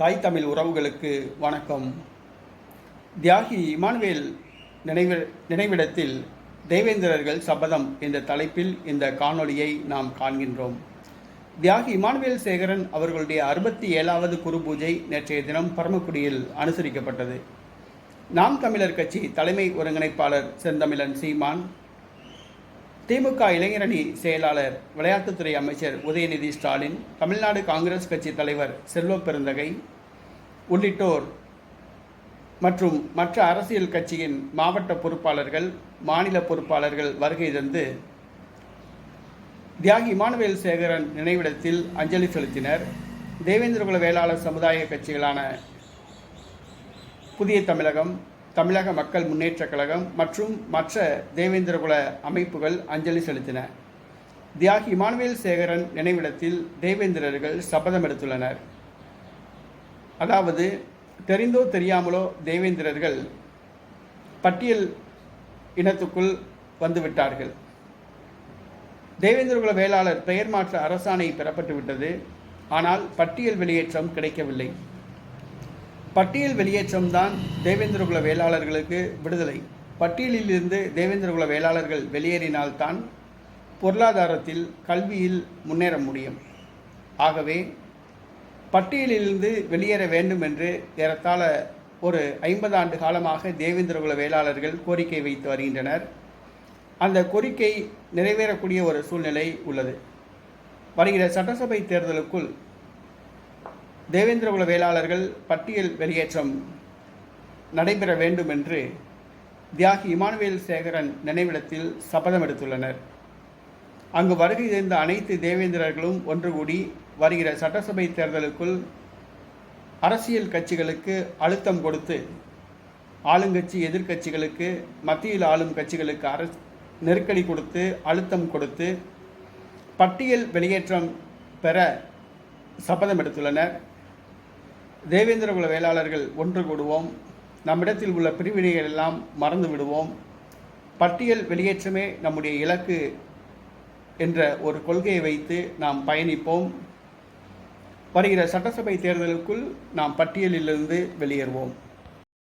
தாய் தமிழ் உறவுகளுக்கு வணக்கம். தியாகி இமானுவேல் நினைவு நினைவிடத்தில் தேவேந்திரர்கள் சபதம் என்ற தலைப்பில் இந்த காணொளியை நாம் காண்கின்றோம். தியாகி இமானுவேல் சேகரன் அவர்களுடைய அறுபத்தி ஏழாவது குரு பூஜை நேற்றைய தினம் பரமக்குடியில் அனுசரிக்கப்பட்டது. நாம் தமிழர் கட்சி தலைமை ஒருங்கிணைப்பாளர் செந்தமிழன் சீமான் திமுக இளைஞரணி செயலாளர் விளையாட்டுத்துறை அமைச்சர் உதயநிதி ஸ்டாலின் தமிழ்நாடு காங்கிரஸ் கட்சி தலைவர் செல்வ பெருந்தகை உள்ளிட்டோர் மற்றும் மற்ற அரசியல் கட்சியின் மாவட்ட பொறுப்பாளர்கள் மாநில பொறுப்பாளர்கள் வருகை தந்து தியாகி இமானுவேல் சேகரன் நினைவிடத்தில் அஞ்சலி செலுத்தினர். தேவேந்திரகுல வேளாளர் சமுதாய கட்சிகளான புதிய தமிழகம் தமிழக மக்கள் முன்னேற்றக் கழகம் மற்றும் மற்ற தேவேந்திரகுல அமைப்புகள் அஞ்சலி செலுத்தின. தியாகி இமானுவேல் சேகரன் நினைவிடத்தில் தேவேந்திரர்கள் சபதம் எடுத்துள்ளனர். அதாவது தெரிந்தோ தெரியாமலோ தேவேந்திரர்கள் பட்டியல் இனத்துக்குள் வந்துவிட்டார்கள் தேவேந்திரகுல வேளாளர் பெயர் மாற்ற அரசாணை பெறப்பட்டுவிட்டது ஆனால் பட்டியல் வெளியேற்றம் கிடைக்கவில்லை. பட்டியல் வெளியேற்றம்தான் தேவேந்திரகுல வேளாளர்களுக்கு விடுதலை. பட்டியலிலிருந்து தேவேந்திரகுல வேளாளர்கள் வெளியேறினால்தான் பொருளாதாரத்தில் கல்வியில் முன்னேற முடியும். ஆகவே பட்டியலிலிருந்து வெளியேற வேண்டும் என்று ஏறத்தாழ ஒரு ஐம்பது ஆண்டு காலமாக தேவேந்திரகுல வேளாளர்கள் கோரிக்கை வைத்து வருகின்றனர். அந்த கோரிக்கை நிறைவேறக்கூடிய ஒரு சூழ்நிலை உள்ளது. வருகிற சட்டசபை தேர்தலுக்குள் தேவேந்திரகுல வேளாளர்கள் பட்டியல் வெளியேற்றம் நடைபெற வேண்டும் என்று தியாகி இமானுவேல் சேகரன் நினைவிடத்தில் சபதம் எடுத்துள்ளனர். அங்கு வருகை இருந்த அனைத்து தேவேந்திரர்களும் ஒன்று கூடி வருகிற சட்டசபை தேர்தலுக்குள் அரசியல் கட்சிகளுக்கு அழுத்தம் கொடுத்து ஆளுங்கட்சி எதிர்க்கட்சிகளுக்கு மத்தியில் ஆளும் கட்சிகளுக்கு அரசு நெருக்கடி கொடுத்து அழுத்தம் கொடுத்து பட்டியல் வெளியேற்றம் பெற சபதம் எடுத்துள்ளனர். தேவேந்திரகுல வேளாளர்கள் ஒன்று கூடுவோம். நம்மிடத்தில் உள்ள பிரிவினைகள் எல்லாம் மறந்து விடுவோம். பட்டியல் வெளியேற்றமே நம்முடைய இலக்கு என்ற ஒரு கொள்கையை வைத்து நாம் பயணிப்போம். வருகிற சட்டசபை தேர்தலுக்குள் நாம் பட்டியலிலிருந்து வெளியேறுவோம்.